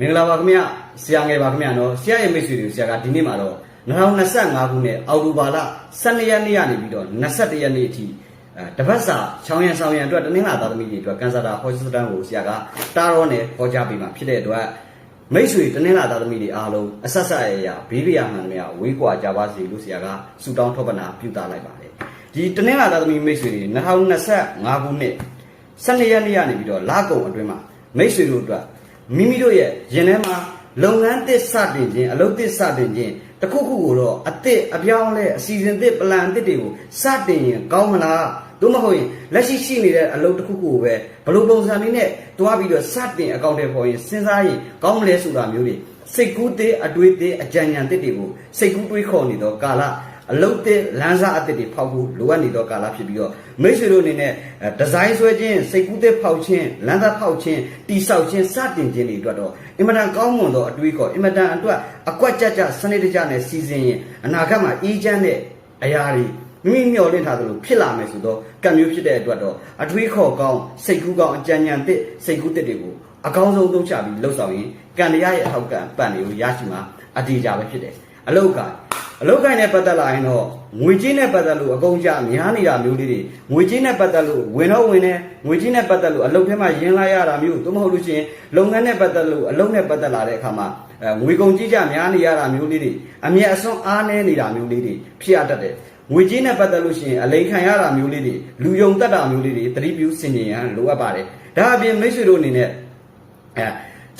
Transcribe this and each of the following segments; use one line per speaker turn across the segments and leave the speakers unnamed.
မင်္ဂလာပါခင်ဗျဆရာငယ်ပါခင်ဗျနော်ဆရာရဲ့မိတ်ဆွေတွေဆရာကဒီနေ့မှာတော့2025ခုနှစ်အောက်တိုဘာလ12ရက်နေ့ကနေပြီးတော့21ရက်နေ့အထိအဲတပတ်စာချောင်းရံဆောင်ရံအတွက်တနင်္လာသားသမီးတွေအတွက်ကန်ဆာတာဟောစတန်ကိုဆရာကတာရောနဲ့ဟောကြားပေးမှာဖြစ်တဲ့အတွက်မိတ်ဆွေတနင်္လာသားသမီးတွေအားလုံးအဆက်ဆက်အရာဘေးပြာမှန်သမျှဝေးကွာကြပါစေလို့ဆရာကဆုတောင်းထောက်ပနာပြုတာလိုက်ပါတယ်ဒီတနင်္လာသားသမီးမိတ်ဆွေတွေ2025ခုနှစ်12ရက်နေ့ကနေပြီးတော့လကုံအတွင်းမှာမိတ်ဆွေတို့အတွက် မိမိတို့ရဲ့ရင်ထဲမှာလုပ်ငန်းသစ်စတင်ခြင်းအလုပ်သစ်စတင်ခြင်းတစ်ခုခုကိုတော့အသစ်အပြောင်းလဲအစီအစဉ်သစ်ပလန်သစ်တွေကိုစတင်ရင်ကောင်းမလားသို့မဟုတ်ရင်လက်ရှိရှိနေတဲ့အလုပ်တစ်ခုခုကိုပဲဘယ်လိုပုံစံလေးနဲ့တွားပြီးတော့စတင်အကောင့်တွေပေါ်ရင်စဉ်းစားရင်ကောင်းမလဲဆိုတာမျိုးတွေစိတ်ကူးသေးအတွေးသေးအကြံဉာဏ်သစ်တွေကိုစိတ်ကူးတွေးခေါ်နေတော့ကာလ အလုတ်တဲ့လမ်းစာအသစ်တွေဖောက်ဖို့လိုအပ်နေတော့ကာလဖြစ်ပြီးတော့မိတ်ဆွေတို့အနေနဲ့ဒီဇိုင်းဆွဲခြင်းစိတ်ကူးသစ်ဖောက်ခြင်းလမ်းစာဖောက်ခြင်းတိဆောက်ခြင်းစတင်ခြင်းတွေအတွက်တော့အင်မတန်ကောင်းမွန်သောအတွေးခေါ်အင်မတန်အတွက်အကွက်ကြကြစနစ်တကျနဲ့စီစဉ်ရင်အနာဂတ်မှာအေးချမ်းတဲ့အရာတွေမိမိမျှော်လင့်ထားသလိုဖြစ်လာမယ်ဆိုတော့ကံမျိုးဖြစ်တဲ့အတွက်တော့အတွေးခေါ်ကောင်းစိတ်ကူးကောင်းအကြံဉာဏ်သစ်စိတ်ကူးသစ်တွေကိုအကောင်းဆုံးသုံးချပြီးလှုပ်ဆောင်ရင်ကံတရားရဲ့အထောက်ကံပံ့တွေကိုရရှိမှာအတေးကြပဲဖြစ်တယ်အလောက အလောက်ကိုင်းနဲ့ပတ်သက်လာရင်တော့ငွေကြေးနဲ့ပတ်သက်လို့အကုန်ကြများနေတာမျိုးလေးတွေငွေကြေးနဲ့ပတ်သက်လို့ဝင်တော့ဝင်နေငွေကြေးနဲ့ပတ်သက်လို့အလုပ်ထဲမှာရင်းလိုက်ရတာမျိုးသို့မဟုတ်လို့ရှိရင်လုပ်ငန်းနဲ့ပတ်သက်လို့အလုပ်နဲ့ပတ်သက်လာတဲ့အခါမှာအဲငွေကုန်ကြေးကြများနေရတာမျိုးလေးတွေအမြဲအစွန်းအားနည်းနေတာမျိုးလေးတွေဖြစ်ရတတ်တယ်ငွေကြေးနဲ့ပတ်သက်လို့ရှိရင်အလိန်ခံရတာမျိုးလေးတွေလူယုံတက်တာမျိုးလေးတွေသတိပြုစင်ကြင်ရန်လိုအပ်ပါတယ်ဒါအပြင်မိတ်ဆွေတို့အနေနဲ့အဲ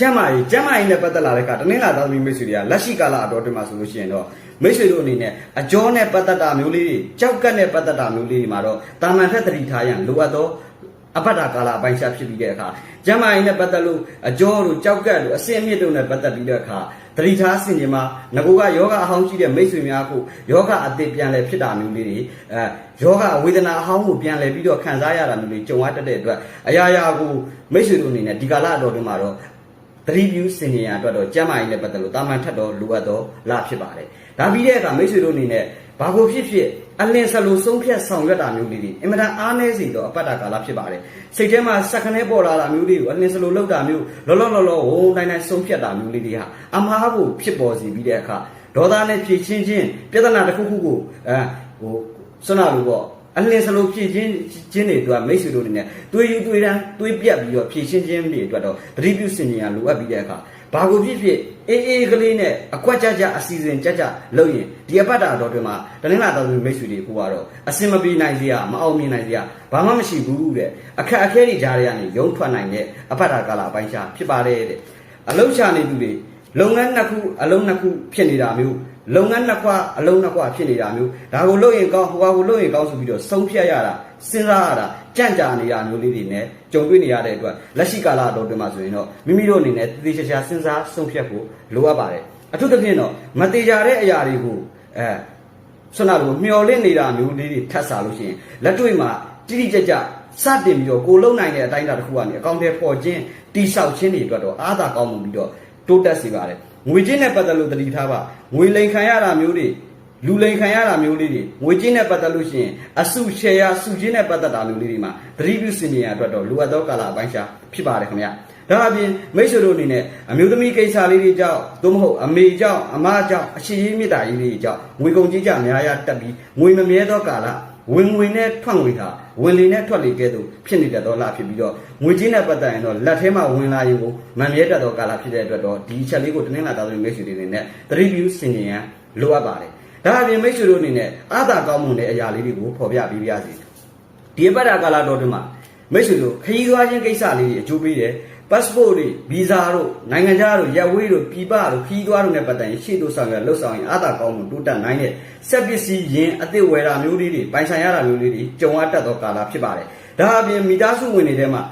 ကျမ်းမာရေးကျမ်းမာရေးနဲ့ပတ်သက်လာတဲ့အခါတနင်္လာသားသမီးမိတ်ဆွေတွေကလက်ရှိကာလအတော်တွင်မှာဆိုလို့ရှိရင်တော့မိတ်ဆွေတို့အနေနဲ့အကျော်နဲ့ပတ်သက်တာမျိုးလေးတွေကြောက်ကက်နဲ့ပတ်သက်တာမျိုးလေးတွေမှာတော့တာမန်ထက်သတိထားရန်လိုအပ်သောအပတ္တကာလအပိုင်းခြားဖြစ်ပြီးတဲ့အခါကျမ်းမာရေးနဲ့ပတ်သက်လို့အကျော်တို့ကြောက်ကက်တို့အစင်အမြင့်တို့နဲ့ပတ်သက်ပြီးတဲ့အခါသတိထားဆင်ခြင်မှာငကိုကယောဂအဟောင်းရှိတဲ့မိတ်ဆွေများကိုယောဂအသစ်ပြန်လဲဖြစ်တာမျိုးလေးတွေအဲယောဂဝေဒနာအဟောင်းကိုပြန်လဲပြီးတော့ခံစားရတာမျိုးတွေကြုံရတတ်တဲ့အတွက်အရာရာကိုမိတ်ဆွေတို့အနေနဲ့ဒီကာလအတော်တွင်မှာတော့ သတိပြုစင်ကြင်ရအတွက်တော့ကျမ်းမာရေးနဲ့ပတ်သက်လို့တာမန်ထက်တော့လိုအပ်တော့လာဖြစ်ပါတယ်။ဒါပြီးတဲ့အခါမိတ်ဆွေတို့အနေနဲ့ဘာကိုဖြစ်ဖြစ်အလင်းဆလိုဆုံးဖြတ်ဆောင်ရွက်တာမျိုးလေးတွေအင်မတန်အားနည်းစေတော့အပတ်တာကာလဖြစ်ပါတယ်။စိတ်ထဲမှာစက္ကနဲပေါ်လာတာမျိုးတွေကိုအလင်းဆလိုလောက်တာမျိုးလောလောလောလောဝုန်းတိုင်းတိုင်းဆုံးဖြတ်တာမျိုးလေးတွေဟာအမှားကိုဖြစ်ပေါ်စေပြီးတဲ့အခါဒေါသနဲ့ဖြည့်ချင်းချင်းပြဿနာတစ်ခုခုကိုအဲဟိုဆွမ်းနာလို့ပေါ့ အလင်းစလုံးဖြည့်ချင်းချင်းတွေအတွက်မိတ်ဆွေတို့အနေနဲ့တွေးယူတွေးတန်းတွေးပြတ်ပြီးတော့ဖြည့်ချင်းချင်းတွေအတွက်တော့သတိပြုစင်ကြင်ရလိုအပ်ပြီးတဲ့အခါဘာကိုဖြစ်ဖြစ်အေးအေးကလေးနဲ့အကွက်ကြကြအစီအစဉ်ကြကြလုပ်ရင်ဒီအပတ်တာတော်တွေမှာတနင်္လာတော်တွေမိတ်ဆွေတွေဟိုကတော့အစင်မပြေနိုင်စရာမအောင်မြင်နိုင်စရာဘာမှမရှိဘူးတဲ့အခက်အခဲတွေကြားရကနေရုံထွက်နိုင်တဲ့အပတ်တာကာလအပိုင်းခြားဖြစ်ပါတယ်တဲ့အလုံးချနေသူတွေလုပ်ငန်းနှစ်ခုအလုံးနှစ်ခုဖြစ်နေတာမျိုး လုပ်ငန်းနှစ်ခွအလုံးနှစ်ခွဖြစ်နေတာမျိုးဒါကိုလုပ်ရင်ကောင်းဟိုဟာကိုလုပ်ရင်ကောင်းဆိုပြီးတော့ဆုံးဖြတ်ရတာစဉ်းစားရတာကြံ့ကြာနေတာမျိုးလေးတွေနဲ့ကြုံတွေ့နေရတဲ့အတွက်လက်ရှိကာလတော်တွင်မှာဆိုရင်တော့မိမိတို့အနေနဲ့တည်တည်ချာချာစဉ်းစားဆုံးဖြတ်ဖို့လိုအပ်ပါတယ်အထူးသဖြင့်တော့မတေချာတဲ့အရာတွေကိုအဲဆွမ်းနာလိုမျောလင့်နေတာမျိုးလေးတွေထပ်စားလို့ရှိရင်လက်တွေ့မှာတိတိကျကျစတင်ပြီးတော့ကိုလုံနိုင်တဲ့အတိုင်းအတာတစ်ခုကနေအကောင့်ထဲပေါ်ခြင်းတိဆောက်ခြင်းတွေအတွက်တော့အားသာကောင်းမှုပြီးတော့တိုးတက်စေပါတယ် ငွေချင်းနဲ့ပတ်သက်လို့တတိထားပါငွေလိန်ခံရတာမျိုးတွေလူလိန်ခံရတာမျိုးလေးတွေငွေချင်းနဲ့ပတ်သက်လို့ရှိရင်အစုရှယ်ယာစုချင်းနဲ့ပတ်သက်တာမျိုးလေးတွေမှာသတိပြုစင်ကြရအတွက်တော့လိုအပ်သောကာလအပိုင်းခြားဖြစ်ပါတယ်ခင်ဗျာဒါအပြင်မိတ်ဆွေတို့အနေနဲ့အမျိုးသမီးကိစ္စလေးတွေကြောင့်သို့မဟုတ်အမေကြောင့်အမကြောင့်အရှိရေးမေတ္တာရေးလေးတွေကြောင့်ငွေကုန်ကြေးကြများရတက်ပြီးငွေမမြဲသောကာလ ဝင်ငွေနဲ့ထွက်ငွေဟာဝင်လေနဲ့ထွက်လေကဲ့သို့ဖြစ်နေတဲ့တော့လာဖြစ်ပြီးတော့ငွေကြေးနဲ့ပတ်သက်ရင်တော့လက်ထဲမှာဝင်လာရင်ကိုမမြဲတတ်သောကာလဖြစ်တဲ့အတွက်တော့ဒီချက်လေးကိုတင်းနှင်းလာသားသမီးမိတ်ဆွေတွေအနေနဲ့သတိပြုစင်ကြင်ရန်လိုအပ်ပါတယ်ဒါအပြင်မိတ်ဆွေတို့အနေနဲ့အာသာကောင်းမှုနဲ့အရာလေးတွေကိုဖော်ပြပေးပါစီဒီအပတ်တာကာလတော်တွင်မှာမိတ်ဆွေတို့ခရီးသွားခြင်းကိစ္စလေးတွေအကျိုးပေးတယ် passport တွေ visa တို့နိုင်ငံခြားတို့ရက်ဝေးတို့ပြည်ပတို့ခီးသွားတို့နဲ့ပတ်သက်ရင်ရှေ့တို့ဆောင်ရလှုပ်ဆောင်ရင်အာသာကောင်းမှုတိုးတက်နိုင်တဲ့စက်ပစ္စည်းယင်အသစ်ဝယ်တာမျိုးလေးတွေပိုင်ဆိုင်ရတာမျိုးလေးတွေကြုံရတတ်သောကာလဖြစ်ပါတယ်ဒါအပြင်မိသားစုဝင်တွေထဲမှာ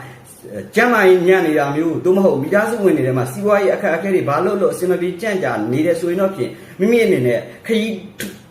ကျမ်းမာရေးညံ့နေတာမျိုးသို့မဟုတ်မိသားစုဝင်တွေထဲမှာစီးပွားရေးအခက်အခဲတွေဘာလို့လို့အစင်မပြေကြံ့ကြာနေတယ်ဆိုရင်တော့ဖြင့်မိမိအနေနဲ့ခရီး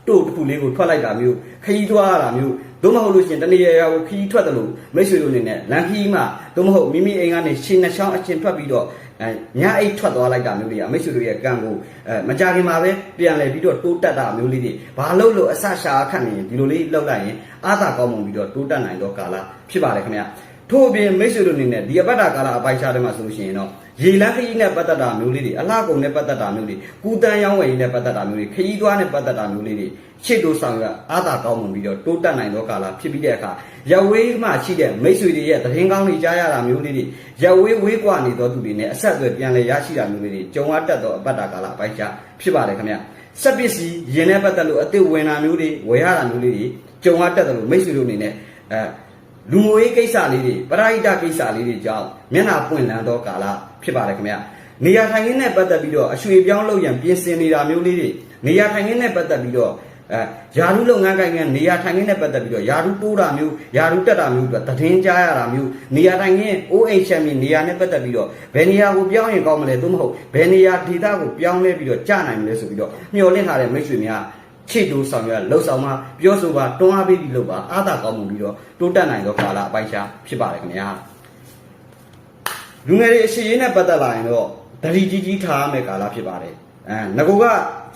တို့တစ်ခုလေးကိုထွက်လိုက်တာမျိုးခရီးသွားရတာမျိုး သို့မဟုတ်လို့ရှိရင်တနေရာရာကိုခီးထွက်တယ်လို့မိတ်ဆွေတို့အနေနဲ့လမ်းခီးမှာသို့မဟုတ်မိမိအိမ်ကနေရှင်နှချောင်းအချင်းထွက်ပြီးတော့အဲညအိတ်ထွက်သွားလိုက်တာမျိုးတွေကမိတ်ဆွေတို့ရဲ့ကံကိုအဲမကြခင်မှာပဲပြန်လဲပြီးတော့တိုးတက်တာမျိုးလေးတွေဘာလို့လို့အဆရှာခတ်နေရင်ဒီလိုလေးလောက်လိုက်ရင်အာသာကောင်းမှုပြီးတော့တိုးတက်နိုင်တော့ကာလဖြစ်ပါတယ်ခင်ဗျာထို့အပြင်မိတ်ဆွေတို့အနေနဲ့ဒီအပတ်တာကာလအပိုက်ခြားတွေမှာဆိုလို့ရှိရင်တော့ ရေလန်းခရီးနဲ့ပတ်သက်တာမျိုးလေးတွေအလှကုန်နဲ့ပတ်သက်တာမျိုးတွေကူတန်းရောင်းဝယ်ရေးနဲ့ပတ်သက်တာမျိုးတွေခရီးသွားနဲ့ပတ်သက်တာမျိုးလေးတွေရှေ့တိုးဆောင်ရအားသာကောင်းမှုပြီးတော့တိုးတက်နိုင်သောကာလဖြစ်ပြီးတဲ့အခါရဝေးမှရှိတဲ့မိတ်ဆွေတွေရဲ့သတင်းကောင်းတွေကြားရတာမျိုးလေးတွေရဝေးဝေးကွာနေသောသူတွေနဲ့အဆက်အသွယ်ပြန်လည်ရရှိတာမျိုးလေးတွေကြုံရတတ်သောအပတ်တာကာလအပိုင်းခြားဖြစ်ပါတယ်ခင်ဗျစက်ပစ္စည်းယင်နဲ့ပတ်သက်လို့အသစ်ဝင်တာမျိုးတွေဝယ်ရတာမျိုးလေးတွေကြုံရတတ်တယ်လို့မိတ်ဆွေတို့အနေနဲ့အဲ လူငွေကိစ္စလေးတွေပရိဟိတကိစ္စလေးတွေကြောင့်မျက်နှာပွင့်လန်းသောကာလဖြစ်ပါတယ်ခင်ဗျနေရာထိုင်ခင်းနဲ့ပတ်သက်ပြီးတော့အရွှေပြောင်းလုပ်ရန်ပြင်ဆင်နေတာမျိုးလေးတွေနေရာထိုင်ခင်းနဲ့ပတ်သက်ပြီးတော့အဲယာရုလုပ်ငန်းကိုင်ကနေရာထိုင်ခင်းနဲ့ပတ်သက်ပြီးတော့ယာရုတိုးတာမျိုးယာရုတက်တာမျိုးအတွက်သတင်းကြားရတာမျိုးနေရာထိုင်ခင်း OHM နေရာနဲ့ပတ်သက်ပြီးတော့ဘယ်နေရာကိုပြောင်းရင်ကောင်းမလဲသို့မဟုတ်ဘယ်နေရာဒေသကိုပြောင်းလဲပြီးတော့ကြာနိုင်မလဲဆိုပြီးတော့မျှော်လင့်ထားတဲ့မိတ်ဆွေများ ခြေတိုးဆောင်ရလှုပ်ဆောင်မှာပြောဆိုပါတွန်းအားပေးပြီးလုပ်ပါအားသာကောင်းမှုပြီးတော့တိုးတက်နိုင်သောကာလအပိုင်းခြားဖြစ်ပါတယ်ခင်ဗျာလူငယ်တွေအရှိရေးနဲ့ပတ်သက်လာရင်တော့ဒလီကြီးကြီးထားရမယ့်ကာလဖြစ်ပါတယ်အဲငကူက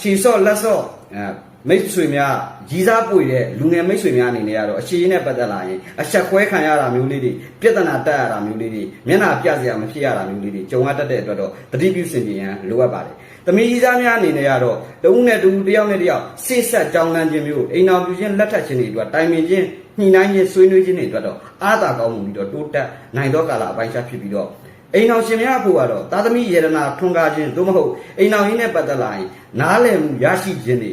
ခြေစော့လက်စော့အဲ မိတ်ဆွေများကြီးစားပွေတဲ့လူငယ်မိတ်ဆွေများအနေနဲ့ကတော့အရှိရေးနဲ့ပတ်သက်လာရင်အဆက်ခွဲခံရတာမျိုးလေးတွေပြဿနာတက်ရတာမျိုးလေးတွေမျက်နှာပြစရာမဖြစ်ရတာမျိုးလေးတွေကြုံရတတ်တဲ့အတွက်တော့တတိပြုစင်ပြင်ရန်လိုအပ်ပါတယ်။သမီးကြီးစားများအနေနဲ့ကတော့တဦးနဲ့တဦးတယောက်နဲ့တယောက်စိတ်ဆက်ကြောင်းလန်းခြင်းမျိုးအိမ်တော်ပြခြင်းလက်ထပ်ခြင်းတွေအတွက်တိုင်ပင်ခြင်းညှိနှိုင်းခြင်းဆွေးနွေးခြင်းတွေအတွက်တော့အားသာကောင်းမှုပြီးတော့တိုးတက်နိုင်သောကာလအပိုင်းခြားဖြစ်ပြီးတော့အိမ်တော်ရှင်များဖို့ကတော့သာသမီယေရနာထွန်းကားခြင်းသို့မဟုတ်အိမ်တော်ရင်းနဲ့ပတ်သက်လာရင်နားလည်မှုရရှိခြင်းတွေ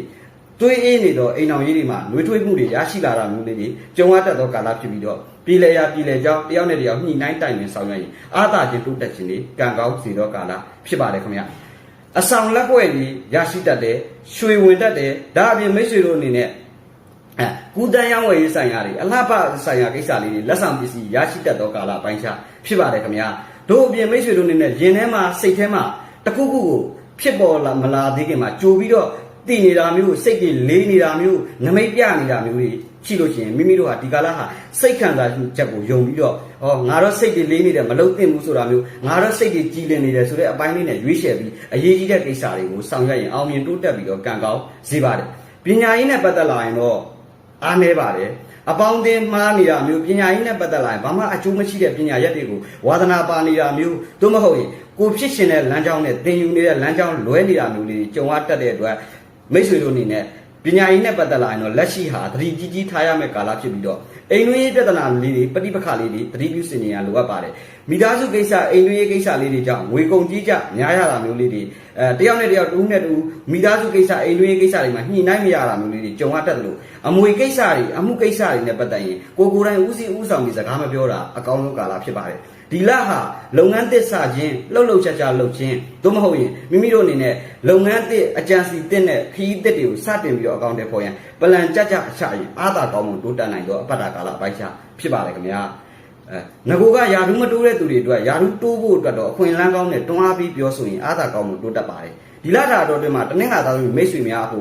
တွေးအေးနေတော့အိမ်တော်ရေးတွေမှာနှွေးထွေးမှုတွေရရှိလာတာမျိုးလေးတွေကြုံရတတ်သောကာလဖြစ်ပြီးတော့ပြည်လေရာပြည်လေကြောင်းတယောက်နဲ့တယောက်ညှိနှိုင်းတိုင်ပင်ဆောင်ရွက်ရင်အားသာခြင်းတိုးတက်ခြင်းတွေကံကောင်းစေသောကာလဖြစ်ပါတယ်ခင်ဗျာအဆောင်လက်ပွဲကြီးရရှိတတ်တယ်ရွှေဝင်တတ်တယ်ဒါအပြင်မိတ်ဆွေတို့အနေနဲ့အဲကုတန်ရောင်းဝယ်ရေးဆိုင်ရာတွေအလှပဆိုင်ရာကိစ္စလေးတွေလက်ဆောင်ပစ္စည်းရရှိတတ်သောကာလပိုင်းခြားဖြစ်ပါတယ်ခင်ဗျာတို့အပြင်မိတ်ဆွေတို့အနေနဲ့ရင်ထဲမှာစိတ်ထဲမှာတခုခုကိုဖြစ်ပေါ်လာမလာသေးခင်မှာကြိုပြီးတော့ တည်နေတာမျိုးစိတ်တွေလေးနေတာမျိုးနမိတ်ပြနေတာမျိုးတွေရှိလို့ရှိရင်မိမိတို့ဟာဒီကာလဟာစိတ်ခံစားချက်ကိုယုံပြီးတော့ဟောငါတော့စိတ်တွေလေးနေတယ်မလုံသင့်ဘူးဆိုတာမျိုးငါတော့စိတ်တွေကြည်လင်နေတယ်ဆိုတဲ့အပိုင်းလေးနဲ့ရွေးချယ်ပြီးအရေးကြီးတဲ့ကိစ္စတွေကိုဆောင်ရွက်ရင်အောင်မြင်တိုးတက်ပြီးတော့ကံကောင်းစေပါတယ်ပညာရေးနဲ့ပတ်သက်လာရင်တော့အားနည်းပါတယ်အပေါင်းအသင်းမှားနေတာမျိုးပညာရေးနဲ့ပတ်သက်လာရင်ဘာမှအကျိုးမရှိတဲ့ပညာရက်တွေကိုဝါသနာပါနေတာမျိုးသို့မဟုတ်ရင်ကိုဖြစ်ရှင်တဲ့လမ်းကြောင်းနဲ့သင်ယူနေတဲ့လမ်းကြောင်းလွဲနေတာမျိုးတွေကြုံရတတ်တဲ့အတွက် မိတ်ဆွေတို့အနေနဲ့ပညာရေးနဲ့ပတ်သက်လာရင်တော့လက်ရှိဟာသတိကြီးကြီးထားရမယ့်ကာလဖြစ်ပြီးတော့အိမ်တွင်းရေးပြဿနာလေးတွေပဋိပက္ခလေးတွေသတိပြုစင်နေရလိုအပ်ပါတယ်မိသားစုကိစ္စအိမ်တွင်းရေးကိစ္စလေးတွေကြောင့်ငွေကုန်ကြီးကြများရတာမျိုးလေးတွေအဲတယောက်နဲ့တယောက်တူးနဲ့တူမိသားစုကိစ္စအိမ်တွင်းရေးကိစ္စတွေမှာညှိနှိုင်းမရတာမျိုးလေးတွေကြုံရတတ်တယ်လို့အမွေကိစ္စတွေအမှုကိစ္စတွေနဲ့ပတ်သက်ရင်ကိုကိုယ်တိုင်ဦးစီးဦးဆောင်ပြီးစကားမပြောတာအကောင်းဆုံးကာလဖြစ်ပါတယ် ဒီလဟာလုပ်ငန်းသစ်စခြင်းလှုပ်လှုပ်ရှားရှားလုပ်ခြင်းသို့မဟုတ်ရင်မိမိတို့အနေနဲ့လုပ်ငန်းသစ်အကြံစီသစ်နဲ့ခရီးသစ်တွေကိုစတင်ပြီးတော့အကောင့်တွေပေါ်ရင်ပလန်ကြကြအချရင်အားသာကောင်းမှုတိုးတက်နိုင်တော့အပတ်တာကာလအပိုင်းခြားဖြစ်ပါတယ်ခင်ဗျာအဲငကိုကယာဓုမတိုးတဲ့သူတွေအတွက်ယာဓုတိုးဖို့အတွက်တော့အခွင့်အလမ်းကောင်းနဲ့တွန်းအားပြီးပြောဆိုရင်အားသာကောင်းမှုတိုးတက်ပါတယ်ဒီလတာတော်တွင်မှာတနင်္လာသားမိတ်ဆွေများအခု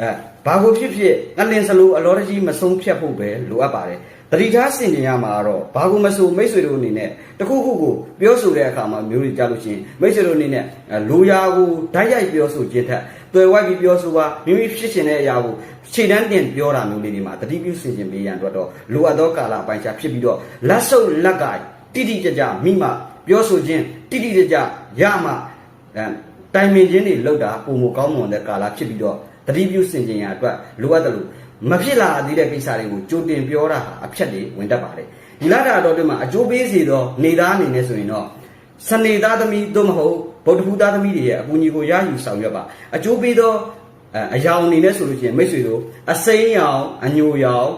အဲဘာကိုဖြစ်ဖြစ်ငလင်စလိုအလောတကြီးမဆုံးဖြတ်ဖို့ပဲလိုအပ်ပါတယ် တတိထားစင်ကြင်ရမှာတော့ဘာကူမဆိုမိတ်ဆွေတို့အနေနဲ့တခုခုကိုပြောဆိုတဲ့အခါမှာမျိုးတွေကြားလို့ရှိရင်မိတ်ဆွေတို့အနေနဲ့လိုရာကိုဓာတ်ရိုက်ပြောဆိုခြင်းထက်တွေ့ဝိုက်ပြီးပြောဆိုပါမိမိဖြစ်ရှင်တဲ့အရာကိုခြေတန်းတင်ပြောတာမျိုးလေးတွေမှာတတိပြုစင်ကြင်ပေးရန်အတွက်တော့လိုအပ်သောကာလပိုင်းခြားဖြစ်ပြီးတော့လက်ဆုပ်လက်ကတိတိကျကျမိမပြောဆိုခြင်းတိတိကျကျရမှအဲတိုင်ပင်ခြင်းတွေလောက်တာပုံမကောင်းမွန်တဲ့ကာလဖြစ်ပြီးတော့တတိပြုစင်ကြင်ရအတွက်လိုအပ်တယ်လို့ မဖြစ်လာသေးတဲ့ကိစ္စတွေကိုကြိုတင်ပြောတာဟာအဖြတ်တွေဝင်တတ်ပါတယ်ဒီလာတာတော်တွေမှာအကျိုးပေးစေသောနေသားအနေနဲ့ဆိုရင်တော့စနေသားသမီးသို့မဟုတ်ဗုဒ္ဓဖူးသားသမီးတွေရဲ့အကူအညီကိုရယူဆောင်ရွက်ပါအကျိုးပေးသောအယောင်အနေနဲ့ဆိုလို့ရှိရင်မိတ်ဆွေတို့အစိမ်းရောင်အညိုရောင်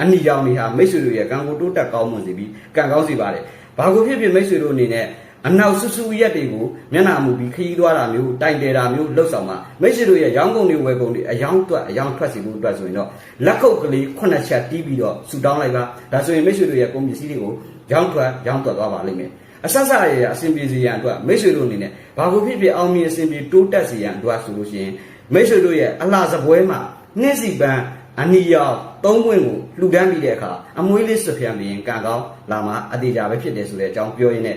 အနီရောင်တွေဟာမိတ်ဆွေတို့ရဲ့ကံကိုတိုးတက်ကောင်းမွန်စေပြီးကံကောင်းစေပါတယ်ဘာကိုဖြစ်ဖြစ်မိတ်ဆွေတို့အနေနဲ့ အနောက်ဆူဆူရက်တွေကိုမျက်နှာမူပြီးခရီးသွားတာမျိုးတိုင်တယ်တာမျိုးလှုပ်ဆောင်မှာမိတ်ဆွေတို့ရဲ့ရောင်းကုန်တွေဝယ်ကုန်တွေအယောင်တွက်အယောင်ထွက်စီဖို့အတွက်ဆိုရင်တော့လက်ခုပ်ကလေးခုနှစ်ချက်တီးပြီးတော့ဆူတောင်းလိုက်ပါဒါဆိုရင်မိတ်ဆွေတို့ရဲ့ကုန်ပစ္စည်းတွေကိုရောင်းထွက်ရောင်းတွက်သွားပါလိမ့်မယ်အဆက်ဆက်ရရအဆင်ပြေစေရန်အတွက်မိတ်ဆွေတို့အနေနဲ့ဘာကိုဖြစ်ဖြစ်အောင်မြင်အဆင်ပြေတိုးတက်စေရန်အတွက်ဆိုလို့ရှိရင်မိတ်ဆွေတို့ရဲ့အလှစပွဲမှာနှစ်စီပန်းအနီရောင်သုံးပွင့်ကိုလှူဒန်းပြီးတဲ့အခါအမွေးလေးဆွပြန်ပြီးရင်ကံကောင်းလာမှာအသေးကြပဲဖြစ်တယ်ဆိုတဲ့အကြောင်းပြောရင်းနဲ့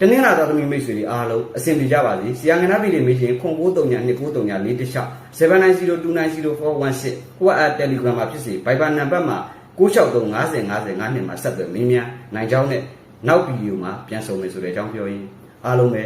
တနင်္လာတော်သမီးမိတ်ဆွေတွေအားလုံးအဆင်ပြေကြပါစေ။ဆီယံငနာပြည်တွေမေးရှင်ခွန်93ည293ည4တခြား7902904116ဟိုအပ် Telegram မှာဖြစ်စေ Viber နံပါတ်မှာ96350505နှစ်မှာဆက်သွယ်မင်းများနိုင်ကြောင်းနဲ့နောက်ဗီဒီယိုမှာပြန်ဆုံမယ်ဆိုတဲ့အကြောင်းပြောရင်းအားလုံးပဲ